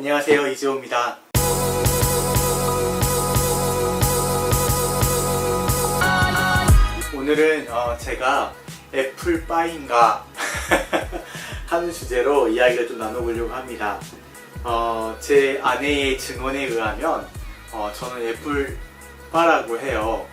안녕하세요 이지호입니다. 오늘은 어, 제가 애플바인가 하는 주제로 이야기를 좀 나눠보려고 합니다. 어, 제 아내의 증언에 의하면 어, 저는 애플바라고 해요.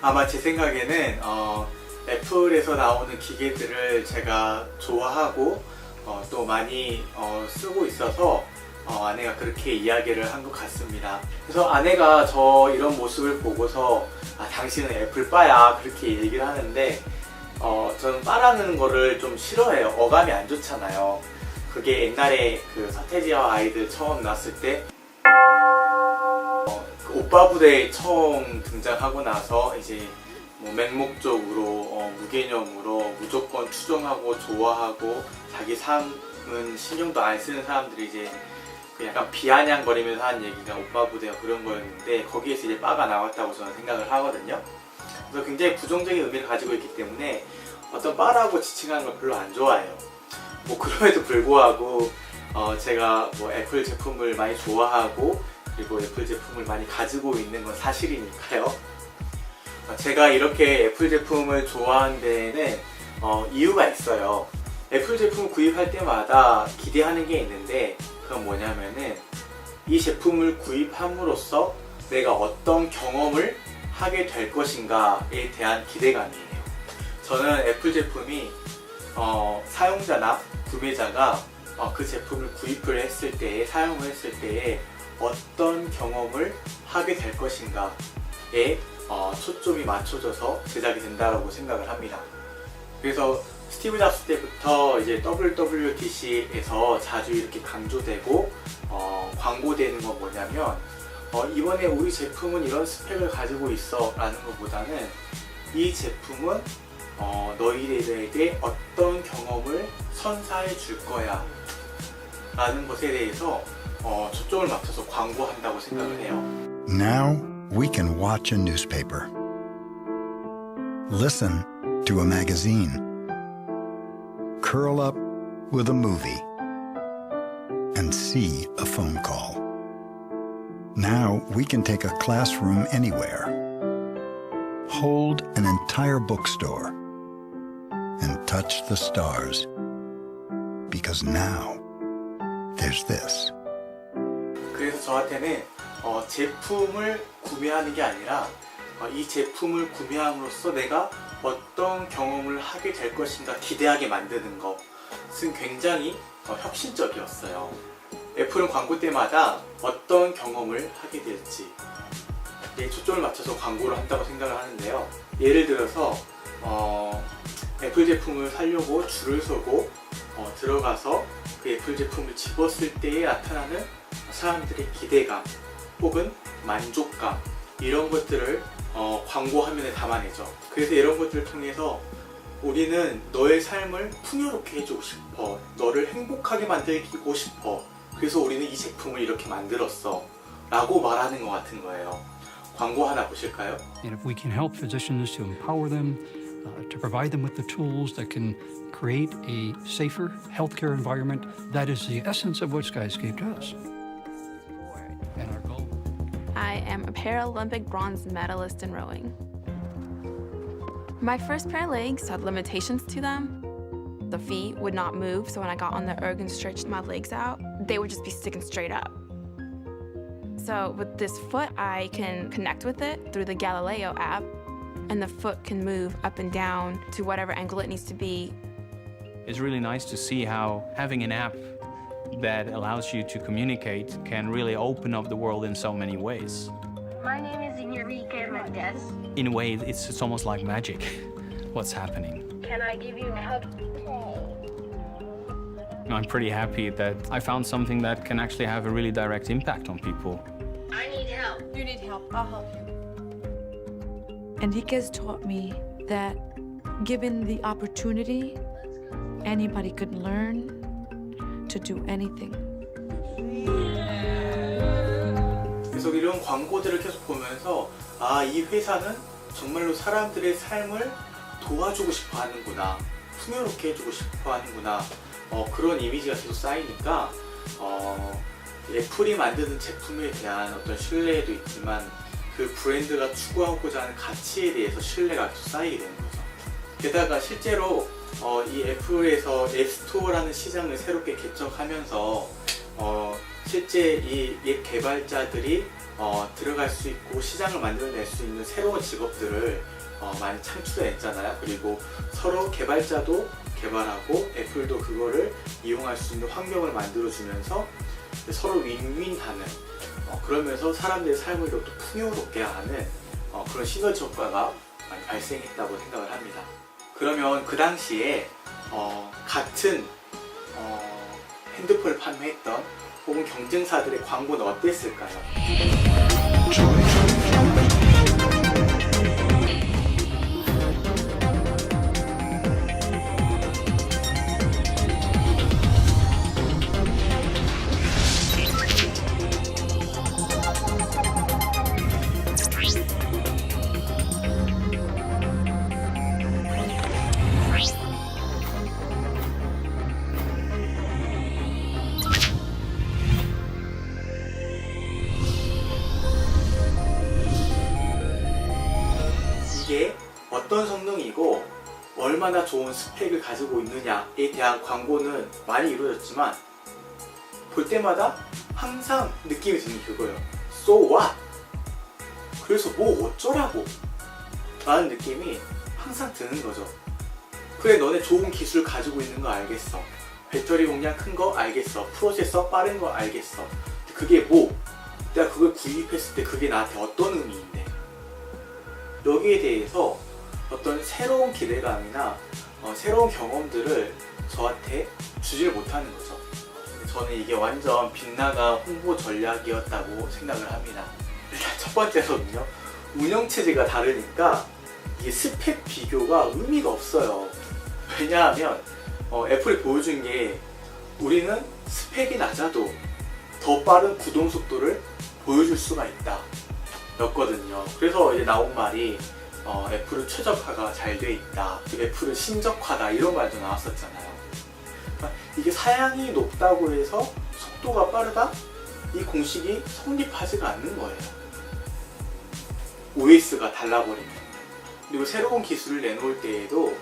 아마 제 생각에는 어, 애플에서 나오는 기계들을 제가 좋아하고 어, 또 많이 어, 쓰고 있어서 어, 아내가 그렇게 이야기를 한 것 같습니다. 그래서 아내가 저 이런 모습을 보고서 아 당신은 애플바야 그렇게 얘기를 하는데 어, 저는 바라는 거를 좀 싫어해요. 어감이 안 좋잖아요. 그게 옛날에 그 서태지와 아이들 처음 났을 때 어, 그 오빠 부대에 처음 등장하고 나서 이제 뭐 맹목적으로 어, 무개념으로 무조건 추종하고 좋아하고 자기 삶은 신경도 안 쓰는 사람들이 이제 그 약간 비아냥거리면서 하는 얘기가 오빠 부대가 그런 거였는데 거기에서 이제 빠가 나왔다고 저는 생각을 하거든요. 그래서 굉장히 부정적인 의미를 가지고 있기 때문에 어떤 빠라고 지칭하는 걸 별로 안 좋아해요. 뭐 그럼에도 불구하고 어, 제가 뭐 애플 제품을 많이 좋아하고 그리고 애플 제품을 많이 가지고 있는 건 사실이니까요. 어, 제가 이렇게 애플 제품을 좋아하는 데에는 어, 이유가 있어요. 애플 제품을 구입할 때마다 기대하는 게 있는데 그건 뭐냐면은 이 제품을 구입함으로써 내가 어떤 경험을 하게 될 것인가에 대한 기대감이에요. 저는 애플 제품이 어, 사용자나 구매자가 어, 그 제품을 구입을 했을 때에 사용을 했을 때에 어떤 경험을 하게 될 것인가에 어, 초점이 맞춰져서 제작이 된다고 생각을 합니다. 그래서 스티브 잡스 때부터 이제 WWDC에서 자주 이렇게 강조되고 어, 광고되는 건 뭐냐면 어, 이번에 우리 제품은 이런 스펙을 가지고 있어 라는 것보다는 이 제품은 어, 너희들에게 어떤 경험을 선사해 줄 거야 라는 것에 대해서 어, 초점을 맞춰서 광고한다고 생각을 해요. Now we can watch a newspaper, listen to a magazine, curl up with a movie, and see a phone call. Now we can take a classroom anywhere, hold an entire bookstore, and touch the stars. Because now there's this. 그래서 저한테는 어, 제품을 구매하는 게 아니라 어, 이 제품을 구매함으로써 내가 어떤 경험을 하게 될 것인가 기대하게 만드는 것은 굉장히 어, 혁신적이었어요. 애플은 광고 때마다 어떤 경험을 하게 될지 에 초점을 맞춰서 광고를 한다고 생각을 하는데요. 예를 들어서 어, 애플 제품을 사려고 줄을 서고 어, 들어가서 그 애플 제품을 집었을 때에 나타나는 사람들의 기대감 혹은 만족감 이런 것들을 어, 광고 화면에 담아내죠. 그래서 이런 것들을 통해서 우리는 너의 삶을 풍요롭게 해주고 싶어. 너를 행복하게 만들고 싶어. 그래서 우리는 이 제품을 이렇게 만들었어. 라고 말하는 것 같은 거예요. 광고 하나 보실까요? And if we can help physicians to empower them, uh, to provide them with the tools that can create a safer healthcare environment, that is the essence of what Skyscape does. I am a Paralympic bronze medalist in rowing. My first pair of legs had limitations to them. The feet would not move, so when I got on the erg and stretched my legs out, they would just be sticking straight up. So with this foot, I can connect with it through the Galileo app, and the foot can move up and down to whatever angle it needs to be. It's really nice to see how having an app that allows you to communicate can really open up the world in so many ways. My name is Enrique Mendez. In a way, it's, it's almost like magic what's happening. Can I give you a hug? I'm pretty happy that I found something that can actually have a really direct impact on people. I need help. You need help. I'll help you. Enriquez taught me that given the opportunity, anybody could learn to do anything. 그래서 이런 광고들을 계속 보면서 아, 이 회사는 정말로 사람들의 삶을 도와주고 싶어 하는구나. 풍요롭게 해주고 싶어 하는구나. 어, 그런 이미지가 계속 쌓이니까 어, 애플이 만드는 제품에 대한 어떤 신뢰도 있지만 그 브랜드가 추구하고자 하는 가치에 대해서 신뢰가 또 쌓이게 되는 거죠. 게다가 실제로 어, 이 애플에서 앱스토어라는 시장을 새롭게 개척하면서 어, 실제 이 앱 개발자들이 어, 들어갈 수 있고 시장을 만들어낼 수 있는 새로운 직업들을 어, 많이 창출해냈잖아요. 그리고 서로 개발자도 개발하고 애플도 그거를 이용할 수 있는 환경을 만들어주면서 서로 윈윈하는 어, 그러면서 사람들의 삶을 더 풍요롭게 하는 어, 그런 시너지 효과가 많이 발생했다고 생각을 합니다. 그러면 그 당시에 어, 같은 어, 핸드폰을 판매했던 혹은 경쟁사들의 광고는 어땠을까요? 얼마나 좋은 스펙을 가지고 있느냐에 대한 광고는 많이 이루어졌지만 볼 때마다 항상 느낌이 드는 그거예요. So what? 그래서 뭐 어쩌라고? 라는 느낌이 항상 드는 거죠. 그래 너네 좋은 기술 가지고 있는 거 알겠어. 배터리 용량 큰 거 알겠어. 프로세서 빠른 거 알겠어. 그게 뭐? 내가 그걸 구입했을 때 그게 나한테 어떤 의미인데? 여기에 대해서 어떤 새로운 기대감이나 어, 새로운 경험들을 저한테 주질 못하는 거죠. 저는 이게 완전 빗나가 홍보 전략이었다고 생각을 합니다. 일단 첫 번째로는요, 운영 체제가 다르니까 이게 스펙 비교가 의미가 없어요. 왜냐하면 어, 애플이 보여준 게 우리는 스펙이 낮아도 더 빠른 구동 속도를 보여줄 수가 있다. 였거든요. 그래서 이제 나온 말이 어, 애플은 최적화가 잘 돼 있다. 애플은 신적화다. 이런 말도 나왔었잖아요. 그러니까 이게 사양이 높다고 해서 속도가 빠르다? 이 공식이 성립하지가 않는 거예요. OS가 달라버리면. 그리고 새로운 기술을 내놓을 때에도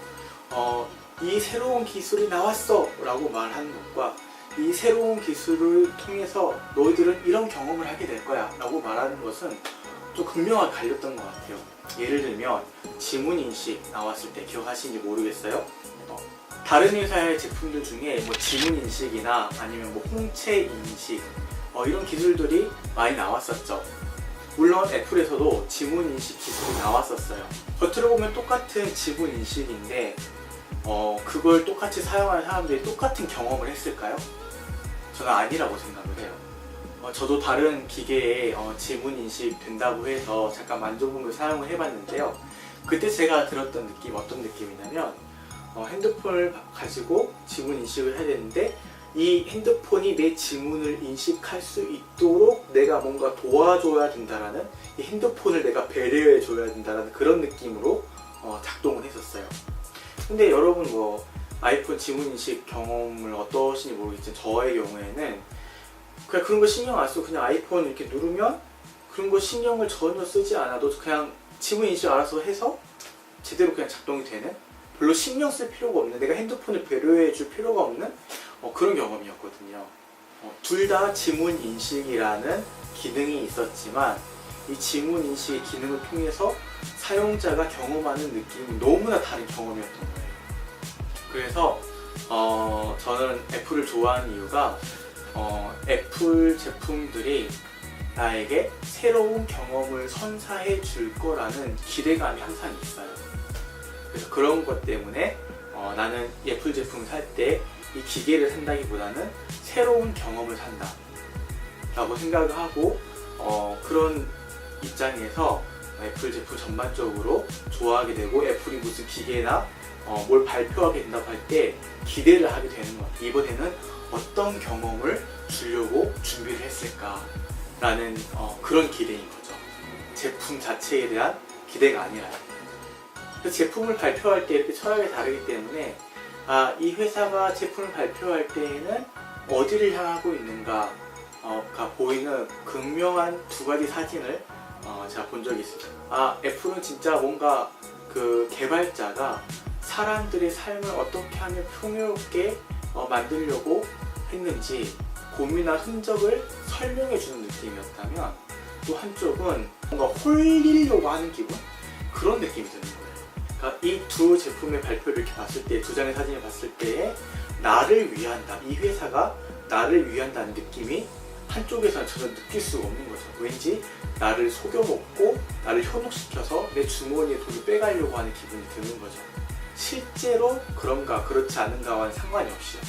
어, 이 새로운 기술이 나왔어! 라고 말하는 것과 이 새로운 기술을 통해서 너희들은 이런 경험을 하게 될 거야 라고 말하는 것은 좀 극명하게 갈렸던 것 같아요. 예를 들면 지문 인식 나왔을 때 기억하시는지 모르겠어요. 어, 다른 회사의 제품들 중에 뭐 지문 인식이나 아니면 뭐 홍채 인식 어, 이런 기술들이 많이 나왔었죠. 물론 애플에서도 지문 인식 기술이 나왔었어요. 겉으로 보면 똑같은 지문 인식인데 어, 그걸 똑같이 사용하는 사람들이 똑같은 경험을 했을까요? 저는 아니라고 생각을 해요. 어, 저도 다른 기계에 어, 지문 인식 된다고 해서 잠깐 만져보면서 사용을 해봤는데요. 그때 제가 들었던 느낌 어떤 느낌이냐면 어, 핸드폰을 가지고 지문 인식을 해야 되는데 이 핸드폰이 내 지문을 인식할 수 있도록 내가 뭔가 도와줘야 된다라는 이 핸드폰을 내가 배려해 줘야 된다라는 그런 느낌으로 어, 작동을 했었어요. 근데 여러분 뭐 아이폰 지문 인식 경험을 어떠신지 모르겠지만 저의 경우에는 그냥 그런 거 신경 안 쓰고 그냥 아이폰 이렇게 누르면 그런 거 신경을 전혀 쓰지 않아도 그냥 지문 인식 알아서 해서 제대로 그냥 작동이 되는 별로 신경 쓸 필요가 없는 내가 핸드폰을 배려해 줄 필요가 없는 어, 그런 경험이었거든요. 어, 둘 다 지문 인식이라는 기능이 있었지만 이 지문 인식의 기능을 통해서 사용자가 경험하는 느낌이 너무나 다른 경험이었던 거예요. 그래서 어, 저는 애플을 좋아하는 이유가 어, 애플 제품들이 나에게 새로운 경험을 선사해 줄 거라는 기대감이 항상 있어요. 그래서 그런 것 때문에 어, 나는 애플 제품을 살때 이 기계를 산다기보다는 새로운 경험을 산다. 라고 생각을 하고 어, 그런 입장에서 애플 제품 전반적으로 좋아하게 되고 애플이 무슨 기계나 어, 뭘 발표하게 된다고 할 때 기대를 하게 되는 것 같아요. 이번에는 어떤 경험을 주려고 준비를 했을까라는 어, 그런 기대인 거죠. 제품 자체에 대한 기대가. 그래서 제품을 발표할 때 이렇게 철학이 다르기 때문에 아, 이 회사가 제품을 발표할 때에는 어디를 향하고 있는가 어, 가 보이는 극명한 두 가지 사진을 어, 제가 본 적이 있습니다. 아 애플은 진짜 뭔가 그 개발자가 사람들의 삶을 어떻게 하면 풍요롭게 어, 만들려고 했는지 고민한 흔적을 설명해 주는 느낌이었다면 또 한쪽은 뭔가 홀리려고 하는 기분 그런 느낌이 드는 거예요. 그러니까 이 두 제품의 발표를 이렇게 봤을 때 두 장의 사진을 봤을 때에 나를 위한다 이 회사가 나를 위한다는 느낌이 한쪽에서는 전혀 느낄 수가 없는 거죠. 왠지 나를 속여먹고 나를 현혹시켜서 내 주머니에 돈을 빼가려고 하는 기분이 드는 거죠. 실제로 그런가 그렇지 않은가와는 상관이 없이요.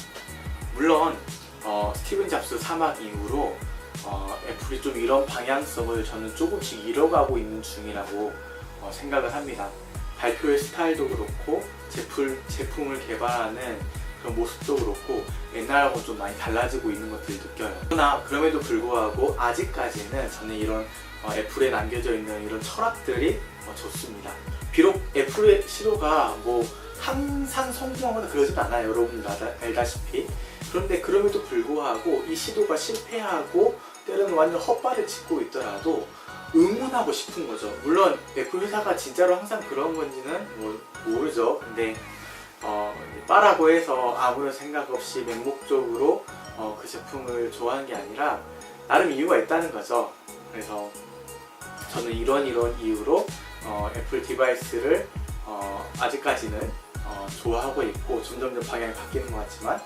물론 어, 스티븐 잡스 사막 이후로 어, 애플이 좀 이런 방향성을 저는 조금씩 잃어가고 있는 중이라고 어, 생각을 합니다. 발표의 스타일도 그렇고 제품, 제품을 개발하는 그런 모습도 그렇고 옛날하고 좀 많이 달라지고 있는 것들이 느껴요. 그러나 그럼에도 불구하고 아직까지는 저는 이런 어, 애플에 남겨져 있는 이런 철학들이 어, 좋습니다. 비록 애플의 시도가 뭐 항상 성공하거나 그러진 않아요. 여러분 다 알다시피. 그런데 그럼에도 불구하고 이 시도가 실패하고 때로는 완전 헛발을 짚고 있더라도 응원하고 싶은 거죠. 물론 애플 회사가 진짜로 항상 그런 건지는 뭐 모르죠. 근데 어, 빠라고 해서 아무런 생각 없이 맹목적으로 어, 그 제품을 좋아하는 게 아니라 나름 이유가 있다는 거죠. 그래서 저는 이런 이런 이유로 어, 애플 디바이스를 어, 아직까지는 어, 좋아하고 있고 점점점 방향이 바뀌는 것 같지만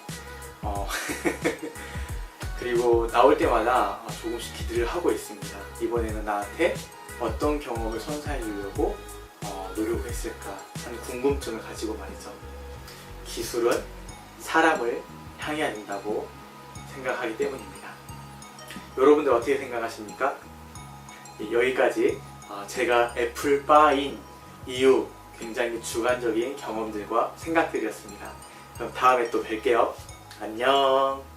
어, 그리고 나올 때마다 어, 조금씩 기대를 하고 있습니다. 이번에는 나한테 어떤 경험을 선사해 주려고 어, 노력을 했을까 하는 궁금증을 가지고 말이죠. 기술은 사람을 향해야 된다고 생각하기 때문입니다. 여러분들 어떻게 생각하십니까? 예, 여기까지 어, 제가 애플바인 이후 굉장히 주관적인 경험들과 생각들이었습니다. 그럼 다음에 또 뵐게요. 안녕.